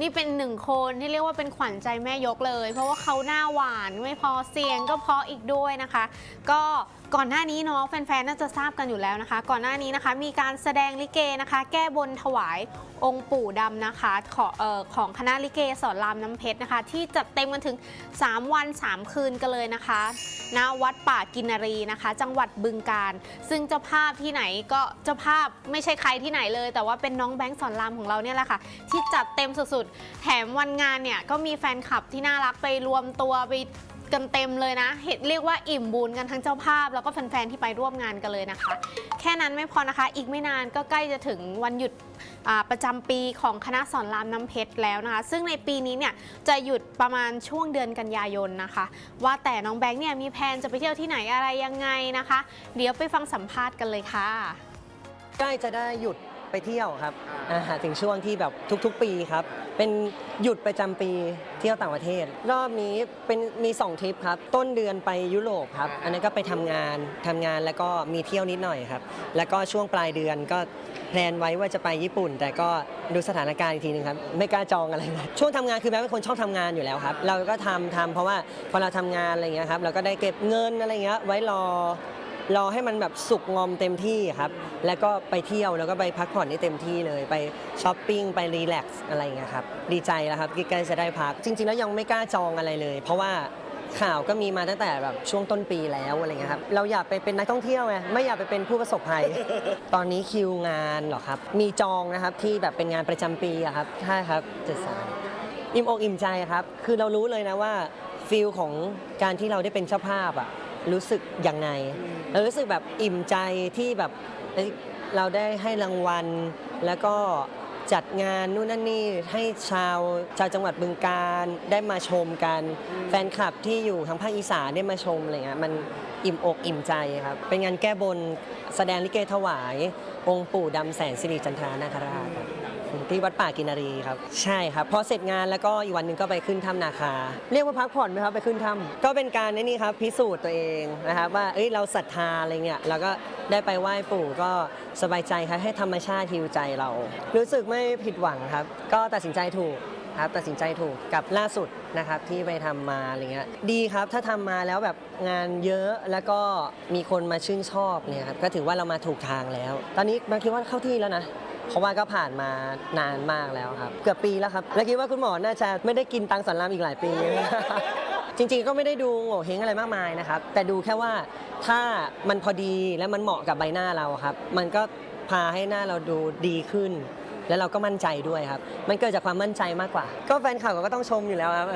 นี่เป็นหนึ่งคนที่เรียกว่าเป็นขวัญใจแม่ยกเลย เพราะว่าเขาหน้าหวานไม่พอเสียงก็เพราะอีกด้วยนะคะ ก็ ก่อนหน้านี้เนาะแฟนๆ น่าจะทราบกันอยู่แล้วนะคะ ก่อนหน้านี้นะคะมีการแสดงลิเกนะคะ แก้บนถวายองค์ปู่ดำนะคะของออของคณะลิเกสอนรามน้ำเพชรนะคะ ที่จัดเต็มกันถึง 3 วัน 3 คืนกันเลยนะคะณวัดป่ากินรีนะคะ จังหวัดบึงกาฬซึ่งเจ้าภาพที่ไหนก็เจ้าภาพไม่ใช่ใครที่ไหนเลย แต่ว่าเป็นน้องแบงค์สอนรามของเราเนี่ยแหละค่ะ ที่จัดเต็มสุดๆ แถมวันงานเนี่ยก็มีแฟนคลับที่น่ารักไปรวมตัวไป กันเต็มเลยนะ เห็นเรียกว่าอิ่มบุญกันทั้งเจ้าภาพ แล้วก็แฟนๆที่ไปร่วมงานกันเลยนะคะ แค่นั้นไม่พอนะคะ อีกไม่นานก็ใกล้จะถึงวันหยุดประจำปีของคณะสอนรามน้ำเพชรแล้วนะคะ ซึ่งในปีนี้เนี่ยจะหยุดประมาณช่วงเดือนกันยายนนะคะ ว่าแต่น้องแบงค์เนี่ยมีแพลนจะไปเที่ยวที่ไหนอะไรยังไงนะคะ เดี๋ยวไปฟังสัมภาษณ์กันเลยค่ะ ใกล้จะได้หยุด ไปเที่ยวครับอ่าถึงช่วงที่แบบทุกๆ ปีครับ เป็นหยุดประจำปีเที่ยวต่างประเทศ รอบนี้เป็นมี2ทริปครับ ต้นเดือนไปยุโรปครับ อันนั้นก็ไปทำงานทำงานแล้วก็มีเที่ยวนิดหน่อยครับ แล้วก็ช่วงปลายเดือนก็แพลนไว้ว่าจะไปญี่ปุ่น แต่ก็ดูสถานการณ์อีกทีหนึงครับ ไม่กล้าจองอะไรเลยช่วงทำงานคือแม่เป็นคนชอบทำงานอยู่แล้วครับ เราก็ทำทำเพราะว่าพอเราทำงานอะไรเงี้ยครับ เราก็ได้เก็บเงินอะไรเงี้ยไว้รอ รอให้มันแบบสุกงอมเต็มที่ครับ แล้วก็ไปเที่ยวแล้วก็ไปพักผ่อนให้เต็มที่เลย ไปช้อปปิ้งไปรีแลกซ์อะไรอย่างเงี้ยครับ ดีใจแล้วครับที่ใกล้จะได้พัก จริง ๆ แล้วยังไม่กล้าจองอะไรเลย เพราะว่าข่าวก็มีมาตั้งแต่แบบช่วงต้นปีแล้วอะไรเงี้ยครับ เราอยากไปเป็นนักท่องเที่ยวไงไม่อยากไปเป็นผู้ประสบภัย ตอนนี้คิวงานเหรอครับ มีจองนะครับที่แบบเป็นงานประจำปีอะครับใช่ครับเจ็ดสามอิ่มอกอิ่มใจครับ คือเรารู้เลยนะว่าฟิลของการที่เราได้เป็นเจ้าภาพอะ รู้สึกยังไง เรารู้สึกแบบอิ่มใจที่แบบเอ้ยเราได้ให้รางวัล แล้วก็จัดงานนู่นนั่นนี่ให้ชาวชาวจังหวัดบึงการได้มาชมกัน แฟนคลับที่อยู่ทางภาคอีสานได้มาชมอะไรเงี้ยมันอิ่มอกอิ่มใจครับ เป็นงานแก้บนแสดงลิเกถวาย องค์ปู่ดำแสนสิริจันทรานาคราชครับ ที่วัดป่ากินรีครับ ใช่ครับ พอเสร็จงานแล้วก็อีกวันหนึ่งก็ไปขึ้นถ้ำนาคา เรียกว่าพักผ่อนไหมครับไปขึ้นถ้ำก็เป็นการนี่นี่ครับพิสูจน์ตัวเองนะครับว่าเอ้ยเราศรัทธาอะไรเงี้ยเราก็ได้ไปไหว้ปู่ก็สบายใจครับให้ธรรมชาติฮิวใจเรา รู้สึกไม่ผิดหวังครับ ก็ตัดสินใจถูกครับตัดสินใจถูกกับล่าสุดนะครับที่ไปทำมาอะไรเงี้ยดีครับถ้าทำมาแล้วแบบงานเยอะแล้วก็มีคนมาชื่นชอบเนี่ยครับก็ถือว่าเรามาถูกทางแล้ว ตอนนี้บางคิดว่าเข้าที่แล้วนะ เพราะว่าก็ผ่านมานานมากแล้วครับ เกือบปีแล้วครับ และคิดว่าคุณหมอน่าจะไม่ได้กินตังสอนรามอีกหลายปี จริงๆก็ไม่ได้ดูโง่เฮงอะไรมากมายนะครับ แต่ดูแค่ว่าถ้ามันพอดีและมันเหมาะกับใบหน้าเราครับ มันก็พาให้หน้าเราดูดีขึ้น แล้วเราก็มั่นใจด้วยครับ มันเกิดจากความมั่นใจมากกว่า ก็แฟนข่าวก็ต้องชมอยู่แล้วครับ